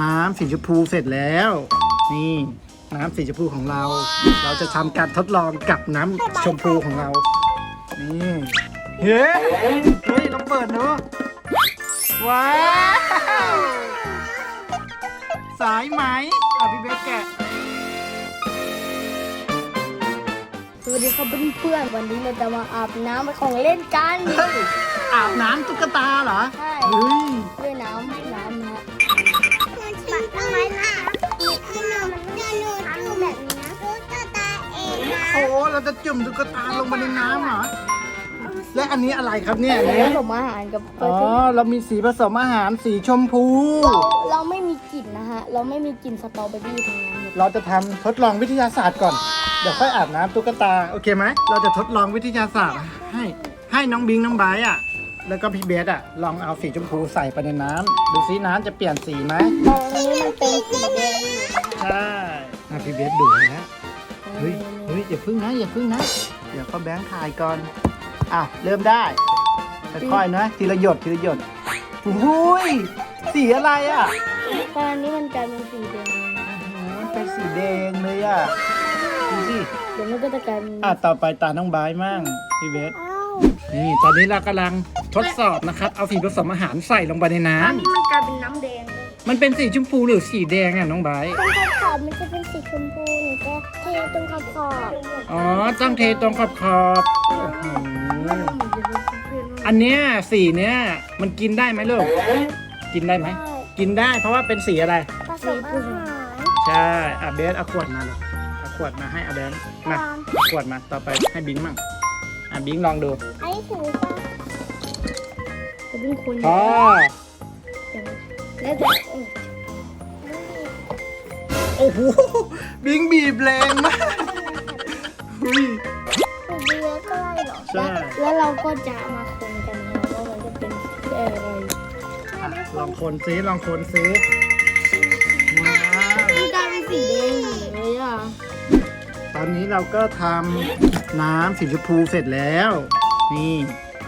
น้ำสีชมพูเสร็จแล้ว นี่น้ำสีชมพูของเรา เราจะทำการทดลองกับน้ำชมพูของเรา นี่เฮ้ยเฮ้ยลองเปิดดูว้าวสายไหมอะพี่เบสแกะสวัสดีครับเพื่อนๆวันนี้เราจะมาอาบน้ำของเล่นกันเฮ้ยอาบน้ำตุ๊กตาเหรอ ใช่ เฮ้ย จะจุ่มตุ๊กตาลงไปในน้ำเหรอ และอันนี้อะไรครับเนี่ยผเนี่ยสมอาหารกับอ๋อเรามีสีผสมอาหารสีชมพูเราเราไม่มีกลิ่นนะฮะ เราไม่มีกลิ่นสตรอเบอรี่ทั้งนั้นเลยเราจะทำทดลองวิทยาศาสตร์ก่อน เดี๋ยวค่อยอาบน้ำตุ๊กตา โอเคไหม เราจะทดลองวิทยาศาสตร์ ให้ให้น้องบิงน้องไบร์ทอะ แล้วก็พี่เบสอะ ลองเอาสีชมพูใส่ไปในน้ำดูซิน้ำจะเปลี่ยนสีไหมตอนนี้มันเป็นสีแดงอยู่นะใช่อะพี่เบสดูนะ เฮ้ย เฮ้ยอย่าพึ่งนะอย่าพึ่งนะ เดี๋ยวก็แบงค์ถ่ายก่อน อะ เริ่มได้ค่อยๆนะ ทีละหยดทีละหยดอุ้ยสีอะไรอะตอนนี้มันกลายเป็นสีแดงโอ้โหมันเป็นสีแดงเลยอะดูสิเดี๋ยวมันก็จะกลายเป็นอะต่อไปตาน้องบายมั่งพี่เบสนี่ตอนนี้เรากำลังทดสอบนะครับ เอาสีผสมอาหารใส่ลงไปในน้ตอนนี้มันกลายเป็นน้ำแดงเลยำ มันเป็นสีชมพูหรือสีแดงอะน้องบายตรงขอบขอบมันจะเป็นสีชมพูหนูจะเทตรงขอบขอบอ๋อต้องเทตรงขอบขอบๆโอ้โหอันเนี้ยสีเนี้ยมันกินได้ไหมลูกกินได้ไหม กินได้เพราะว่าเป็นสีอะไร ผสมอาหารใช่อะเบสเอาขวดมาเลยเอาขวดมาให้อาแบงค์มาเอาขวดมาต่อไปให้บิงมั่งอะบิงลองดูอันนี้ถือว่าจะเป็นคนอ๋อ แล้วจะเออโอ้โหบิงบีบแรงมากอุ้ยถือเบียร์ก็ได้เหรอใช่แล้วเราก็จะมาคนกันนะว่ามันจะเป็นเอ่ออะไรอะลองคนซิลองคนซิว้าวมันกลายเป็นสีแดงอยู่เลยอะตอนนี้เราก็ทำน้ำสีชมพูเสร็จแล้ว นี่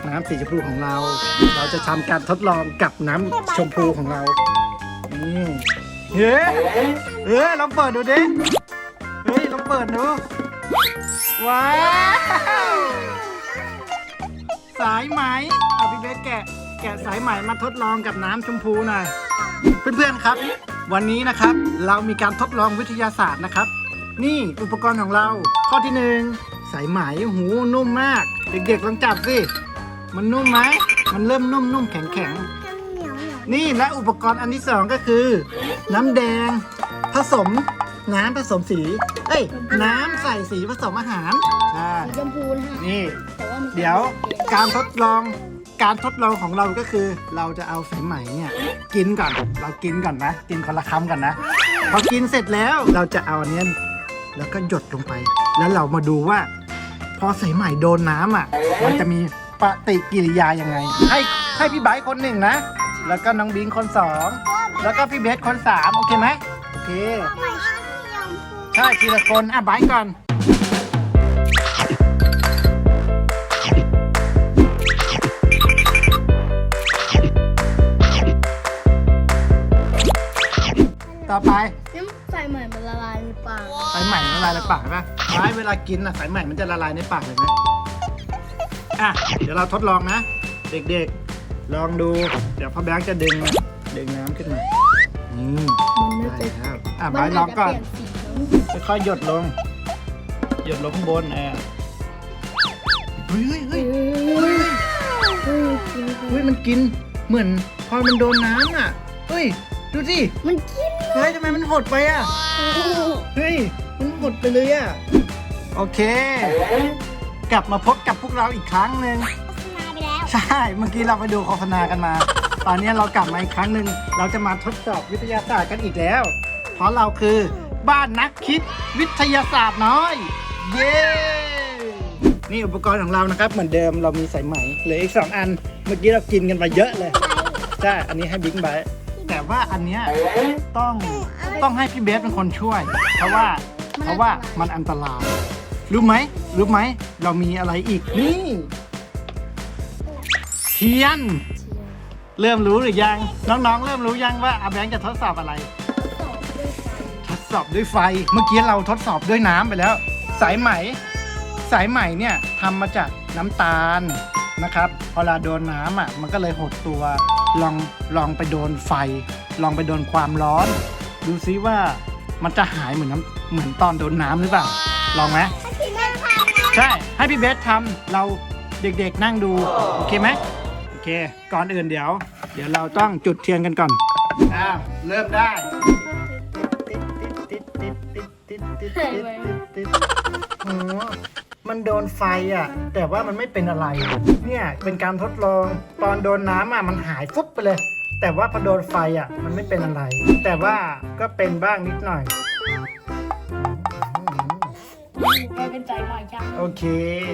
น้ำสีชมพูของเรา เราจะทำการทดลองกับน้ำชมพูของเราเฮ้ยเฮ้ยลองเปิดดูดิ เฮ้ยลองเปิดดู ว้าว สายไหมเอาพี่เบสแกะ แกะสายไหมมาทดลองกับน้ำชมพูหน่อย เพื่อนๆครับ วันนี้นะครับ เรามีการทดลองวิทยาศาสตร์นะครับ นี่อุปกรณ์ของเรา ข้อที่หนึ่งสายไหมหูนุ่มมาก เด็กๆลองจับสิ มันนุ่มไหม มันเริ่มนุ่มๆแข็งทำเหนียวเหนียวๆนี่และอุปกรณ์อันที่สองก็คือ น้ำแดง ผสมน้ำผสมสี เอ้ย น้ำใส่สีผสมอาหารใช่สีชมพูนะฮะนี่แต่ว่ามันเดี๋ยวการทดลองการทดลองของเราก็คือ เราจะเอาสายไหมเนี่ยกินก่อนเรากินก่อนนะ กินคนละคำก่อนนะ พอกินเสร็จแล้วเราจะเอาอันเนี้ยแล้วก็หยดลงไป แล้วเรามาดูว่า พอสายไหมโดนน้ำอะ มันจะมี ปฏิกิริยายังไง ให้ให้พี่ไบร์ทคนหนึ่งนะ แล้วก็น้องบิงคนสอง แล้วก็พี่เบสคนสามโอเคไหมโอเคทำไมชอบสีชมพูใช่ทีละคนอะไบร์ทก่อน ต่อไปน้ำใส่ใหม่มันละลายในปาก สายใหม่ละลายในปากไหมไม้เวลากินอะสายใหม่มันจะละลายในปากเลยไหม อะเดี๋ยวเราทดลองนะ เด็กๆ ลองดู เดี๋ยวพ่อแบงค์จะดึงดึงน้ำขึ้นมาอืมมันไม่ได้เป็นแล้วอะมัไม้ลองก่อนาจจะเปลี่ยสีค่อยๆหยดลง หยดลงข้างบนอะเฮ้ยเฮ้ยเฮ้ยเฮ้ยเฮ้ยเฮ้ยมันกินเหมือนพอมันโดนน้ำอะเฮ้ยดูสิมันกินเฮ้ยทำไมมันหดไปอะเฮ้ยมันหดไปเลยอะโอเค กลับมาพบกับพวกเราอีกครั้งหนึ่งโฆษณาไปแล้ว ใช่ เมื่อกี้เราไปดูโฆษณากันมา ตอนนี้เรากลับมาอีกครั้งหนึ่งเราจะมาทดสอบวิทยาศาสตร์กันอีกแล้ว เพราะเราคือบ้านนักคิดวิทยาศาสตร์น้อย เย้นี่อุปกรณ์ของเรานะครับ เหมือนเดิมเรามีสายไหมเหลืออีกสองอัน เมื่อกี้เรากินกันไปเยอะเลยใช่อันนี้ให้บิ๊กไบท์แต่ว่าอันเนี้ยต้องต้องให้พี่เบสเป็นคนช่วย เพราะว่าเพราะว่ามันอันตราย รู้ไหมรู้ไหม เรามีอะไรอีก นี่ เทียน เริ่มรู้หรือยัง น้องๆ เริ่มรู้ยังว่าอาแบงค์จะทดสอบอะไร ทดสอบด้วยไฟ เมื่อกี้เราทดสอบด้วยน้ำไปแล้ว สายไหม สายไหมเนี่ยทำมาจากน้ำตาลนะครับ พอเราโดนน้ำอะ มันก็เลยหดตัว ลองลองไปโดนไฟ ลองไปโดนความร้อน ดูซิว่ามันจะหายเหมือนน้ำเหมือนตอนโดนน้ำหรือเปล่า ลองไหม ใช่ ให้พี่เบสทำเราเด็กๆนั่งดู โอเคไหมโอเค ก่อนอื่นเดี๋ยว เดี๋ยวเราต้องจุดเทียนกันก่อนอ้าวเริ่มได้โอ้มันโดนไฟอะ แต่ว่ามันไม่เป็นอะไร เนี่ยเป็นการทดลองตอนโดนน้ำอะมันหายฟุบไปเลย แต่ว่าพอโดนไฟอะมันไม่เป็นอะไร แต่ว่าก็เป็นบ้างนิดหน่อย เป็นใจใหม่จังโอเค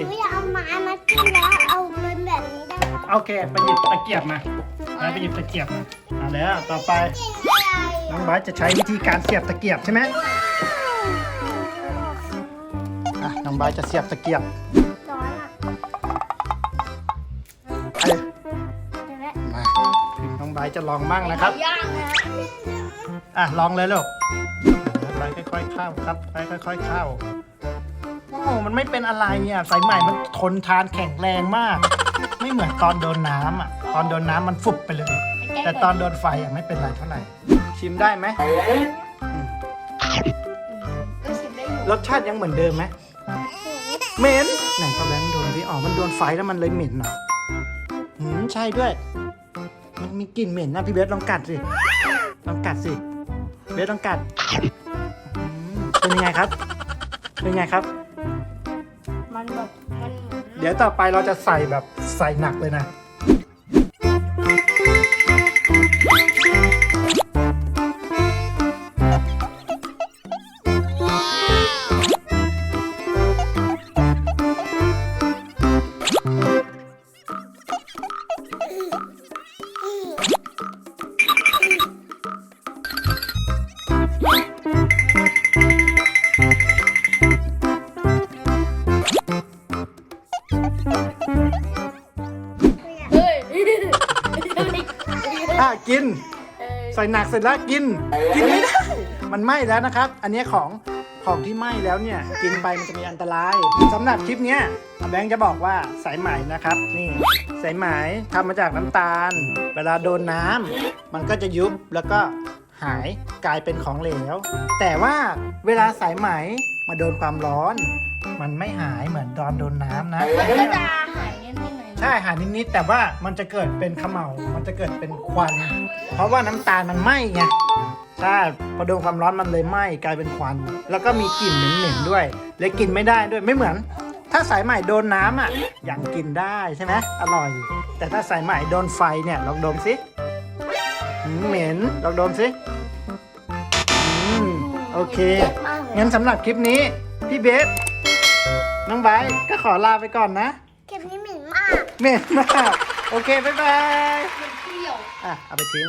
หนูอยากเอาไม้มาจิ้มแล้วเอาเป็นแบบนี้ได้ไหมโอเคไปหยิบตะเกียบมาไปหยิบตะเกียบมาเอาแล้วต่อไปจิ้มอะไรน้องบาสจะใช้วิธีการเสียบตะเกียบใช่ไหมอะน้องบาสจะเสียบตะเกียบร้อนอะเอ้ยเดี๋ยวแม่มาน้องบาสจะลองบ้างนะครับ ย่างนะอะลองเลยลูกไปค่อยๆเข้าครับไปค่อยๆเข้าโอ้โห มันไม่เป็นอะไรอะสายใหม่มันทนทานแข็งแรงมาก ไม่เหมือนตอนโดนน้ำอะ ตอนโดนน้ำมันฟุบไปเลย แต่ตอนโดนไฟอะไม่เป็นไรเท่าไหร่ ชิมได้ไหมก็ชิมได้อยู่รสชาติยังเหมือนเดิมไหมเหม็นไหนป้าแบงค์โดนดิอ๋อมันโดนไฟแล้วมันเลยเหม็นเหรอหืมใช่ด้วย มันมีกลิ่นเหม็นนะพี่เบสลองกัดสิลองกัดสิเบสลองกัดอืมเป็นยังไงครับ เป็นไงครับมันแบบมัน เดี๋ยวต่อไปเราจะใส่แบบใส่หนักเลยนะ อะกินเออใส่หนักเสร็จแล้วกิน กินไม่ได้ มันไหม้แล้วนะครับ อันนี้ของของที่ไหม้แล้วเนี่ย กินไปมันจะมีอันตรายสำหรับคลิปเนี้ยแบงค์จะบอกว่าสายไหมนะครับ นี่สายไหมทำมาจากน้ำตาล เวลาโดนน้ำมันก็จะยุบแล้วก็หายกลายเป็นของเหลว แต่ว่าเวลาสายไหมมาโดนความร้อน มันไม่หายเหมือนตอนโดนน้ำนะ มันก็จะหายนิดนิดหน่อย ใช่หานิดๆแต่ว่ามันจะเกิดเป็นเขมเหลามันจะเกิดเป็นควัน เพราะว่าน้ำตาลมันไหม้ไงใช่พอโดนความร้อนมันเลยไหม้กลายเป็นควัน แล้วก็มีกลิ่นเหม็นๆด้วยเลยกินไม่ได้ด้วยไม่เหมือน ถ้าสายใหม่โดนน้ำอะยังกินได้ใช่ไหมอร่อย แต่ถ้าสายใหม่โดนไฟเนี่ยลองดมสิเหม็นลองดมสิอืมโอเคงั้นสำหรับคลิปนี้ พี่เบฟน้องไบร์ทก็ขอลาไปก่อนนะ เหม็นมาก โอเค บ๊ายบาย มันเปรี้ยว อะ เอาไปทิ้ง